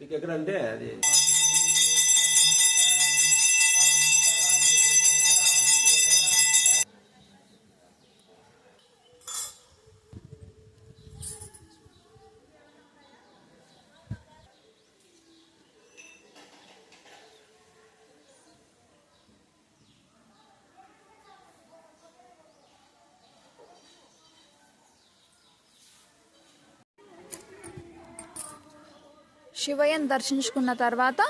మీకు ఎక్కడంటే అది. శివయ్యను దర్శించుకున్న తర్వాత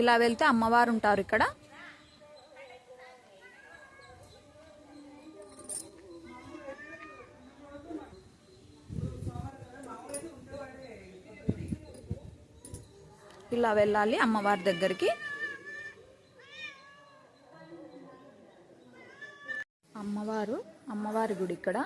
ఇలా వెళ్తే అమ్మవారు ఉంటారు ఇక్కడ. ఇలా వెళ్ళాలి అమ్మవారి దగ్గరికి. అమ్మవారు అమ్మవారి గుడి ఇక్కడ.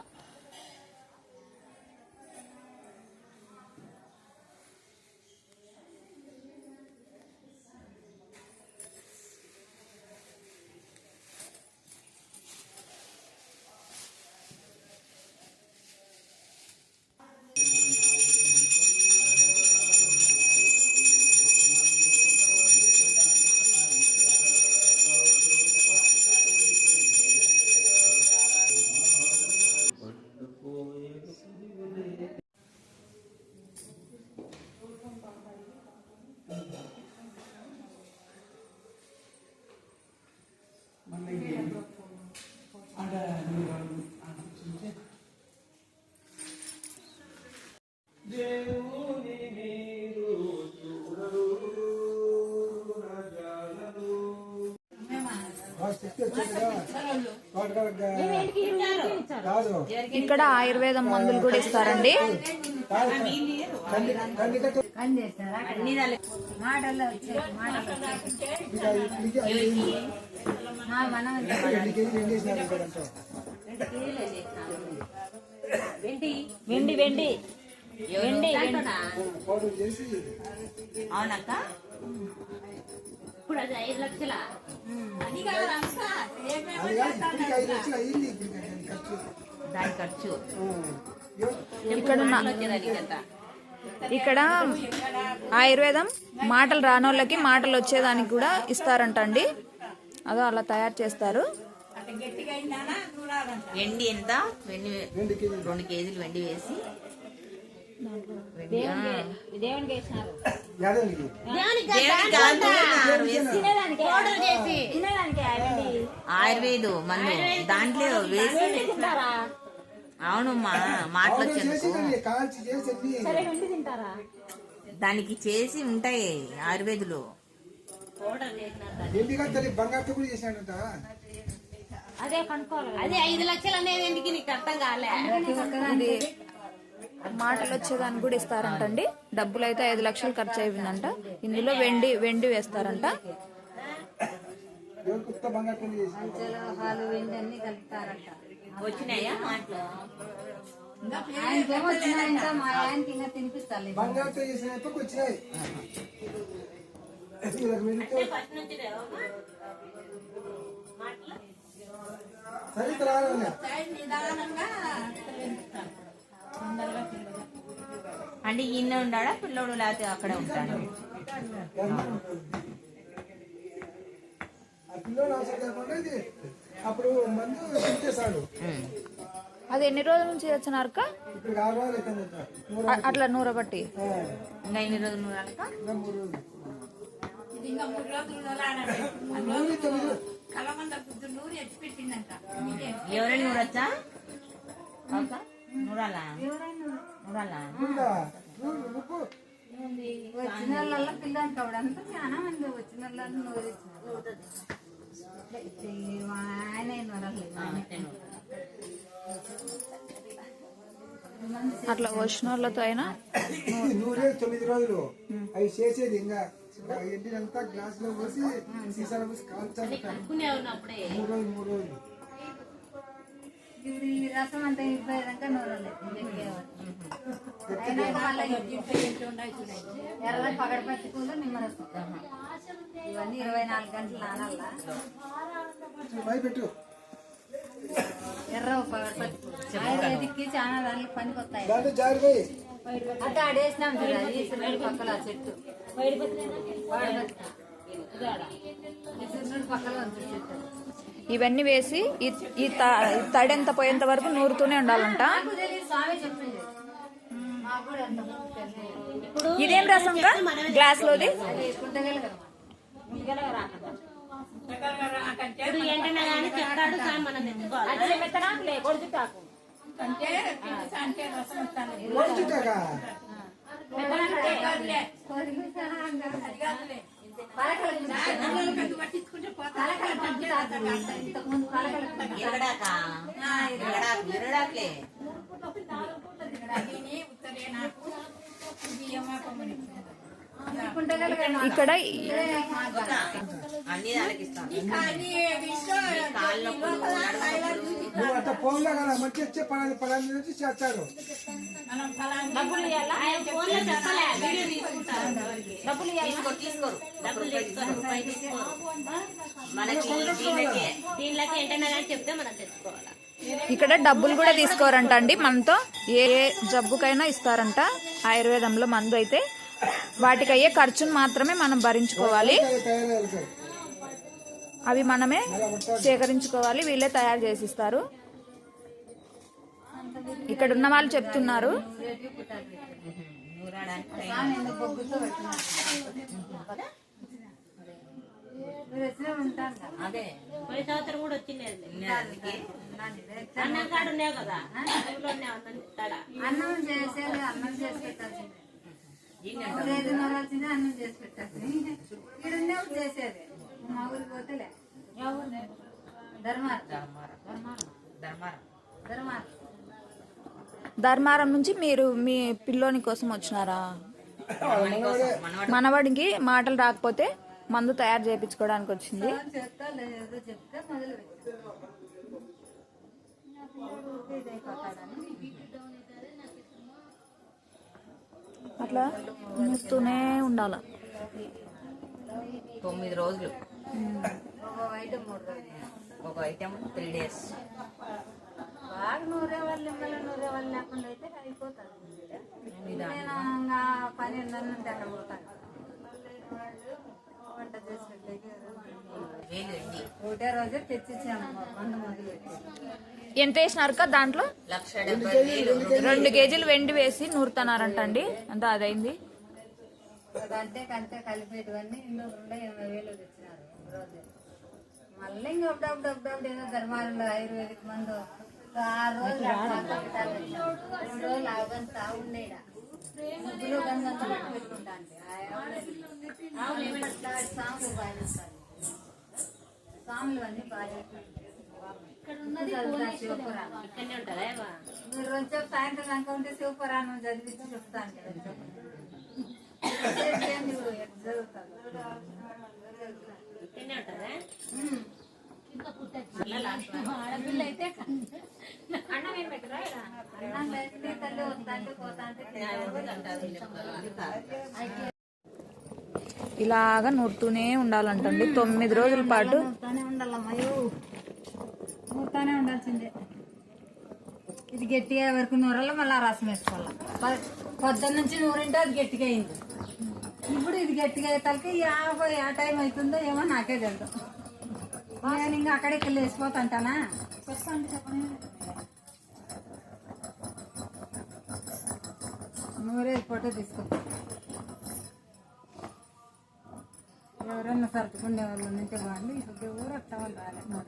ఇక్కడ ఆయుర్వేదం మందులు కూడా ఇస్తారండి. వెండి వెండి. వెండి అవునక్క? ఇప్పుడు అది ఐదు లక్షల? దాని ఖర్చు. ఇక్కడ ఇక్కడ ఆయుర్వేదం మాటలు రానోళ్ళకి మాటలు వచ్చేదానికి కూడా ఇస్తారంట అండి అదో అలా తయారు చేస్తారు. వెండి ఎంత? వెండి రెండు కేజీలు రెండు కేజీలు వెండి వేసి ఆయుర్వేదు మందు దాంట్లో వేసి అవును మా మాటలు దానికి చేసి ఉంటాయి ఆయుర్వేదులు. కూడా చేశాడంట అదే ఐదు లక్షలు అనేది ఎందుకు నీకు అర్థం కాలే? మాటలు వచ్చేదానికి కూడా ఇస్తారంటండి. డబ్బులు అయితే ఐదు లక్షలు ఖర్చు అయిందంట ఇందులో వెండి వెండి వేస్తారంట. ఎవరు అంటే ఈయన ఉండాడా? పిల్లోడు లేకపోతే అక్కడే ఉంటాడు. అప్పుడు మందు అది ఎన్ని రోజుల నుంచి మూడు అట్లా నూరబట్టి. ఆ, ఇంకా ఎన్ని రోజులు తొమ్మిది ఎవరైనా నూరొచ్చా? నూరాలా. నూరాలా. ఉందా? నూనె, ఉప్పు వచ్చిన వాళ్ళ పిల్లలకి అప్పుడంతా చాలా మంది వచ్చిన వాళ్ళని నూరిచ్చినారు మా ఆయన నూరలేదు అంతే నూరు. అట్లా వచ్చిన వాళ్ళతో అయినా నూరే తొమ్మిది రోజులు. అవి చేసేది ఇంకా. ఎండినంతా గ్లాస్లో పోసి సీసాలో పోసి కాల్చాలి. మూడు రోజులు మూడు రోజులు. రసం అంతా. అయినా వాళ్ళ ఎర్ర పగడపత్తి పూలు నిమ్మరసం. ఇవన్నీ ఇరవై నాలుగు గంటలు నానల్లా. ఎర్ర పగడపత్తి పూలు ఆయుర్వేదిక్కి చాలా దాంట్లో పనికి వస్తాయి అట్లా ఆడేసినాం చూడ పక్కల చెట్టు. ఈశ్వరుడు పక్కల ఉంది చెట్టు. ఇవన్నీ వేసి ఈ ఈ త- ఈ తడి ఎంత పోయేంత వరకు నూరుతూనే ఉండాలంట. ఇదేం రసం గ్లాస్ లోది అది ఇక్కడ అన్ని దానికి ఇస్తాను ఫోన్లో కదా మంచి వచ్చే పలాది పలాది నుంచి చేస్తారు. ఇక్కడ డబ్బులు కూడా తీసుకోరంట అండి మనతో. ఏ ఏ జబ్బుకైనా ఇస్తారంట. ఆయుర్వేదంలో మందు అయితే వాటికి అయ్యే ఖర్చును మాత్రమే మనం భరించుకోవాలి. అవి మనమే సేకరించుకోవాలి. వీళ్ళే తయారు చేసిస్తారు. ఇక్కడ ఉన్న వాళ్ళు చెప్తున్నారు. అదే. పోయిన సంవత్సరం కూడా వచ్చింది అన్నం కాడు ఉన్నావు కదా? చేసేది అన్నం చేసి పెట్టాల్సిందే. అన్నం చేసి పెట్టాల్సింది. ఇక్కడ చేసేది. మా ఊరికి పోతేలే. ధర్మార్ ధర్మారం. ధర్మారం. ధర్మార్. ధర్మారం నుంచి మీరు మీ పిల్లోని కోసం వచ్చినారా? మనవాడికి మాటలు రాకపోతే మందు తయారు చేయించుకోవడానికి వచ్చింది. అట్లా నూస్తూనే ఉండాల. తొమ్మిది రోజులు. ఒక ఐటమ్ ఒక త్రీ డేస్ బాగా నూరే వాళ్ళు నూరే వాళ్ళు లేకుండా అయితే అయిపోతుంది నేను ఇంకా పని ఉంటే అక్కడ పోతాను. వంట ఒకటే రోజు తెచ్చిచ్చాము. మందు మందు పెట్టి ఎంత వేసినారు దాంట్లో? డెబ్బై వేలు. రెండు కేజీలు. వెండి వేసి నూరుతున్నారంట అండి అంత అదైంది కంటే కలిపేటివన్నీ ఇందులో రెండు ఎనభై వేలు తెచ్చినారు మళ్ళీ ఇంకా ఏదో ధర్మాలలో ఆయుర్వేదిక్ మందు సాములు అన్ని బాగా? మీరు కొంచెం సాయంత్రం దాకా ఉంటే శివపురాణం చదివించి చెప్తాను కదా. చేయండి ఇప్పుడు ఇలాగా నూరుతూనే ఉండాలంటండి. తొమ్మిది రోజుల పాటు నూరుతానే ఉండాల్సిందే. ఇది గట్టిగా వరకు నూరాల మళ్ళీ రసం వేసుకోవాలి? పొద్దున్న నుంచి నూరింటే అది గట్టిగా అయింది. ఇప్పుడు ఇది గట్టిగా అయ్యేతలకి యాభై ఆ టైం అవుతుందో ఏమో నాకే తెలుసు నేను ఇంకా అక్కడికి వెళ్ళి వేసిపోతాంటానా నూరే ఫోటో తీసుకుంటాం ఎవరన్నా సర్దుకునే వాళ్ళు ఉంటే బాగుంది ఇప్పుడు ఎవరు అట్లా వాళ్ళు రాలేదు.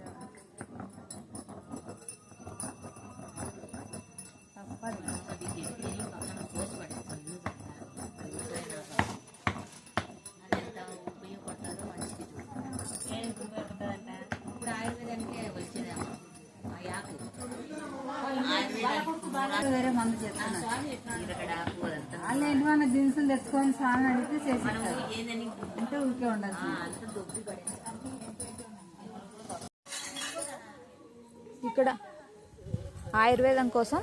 వేరే మందు చెప్తున్నారు వాళ్ళు ఏంటన్నా దినుసులు తెచ్చుకొని స్నానం అడిగితే చేసి అంటే ఊరికే ఉండదు ఇక్కడ ఆయుర్వేదం కోసం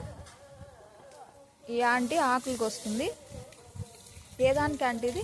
ఈ ఆంటీ ఆకులకు వస్తుంది ఏ దానికి ఆంటీ ఇది?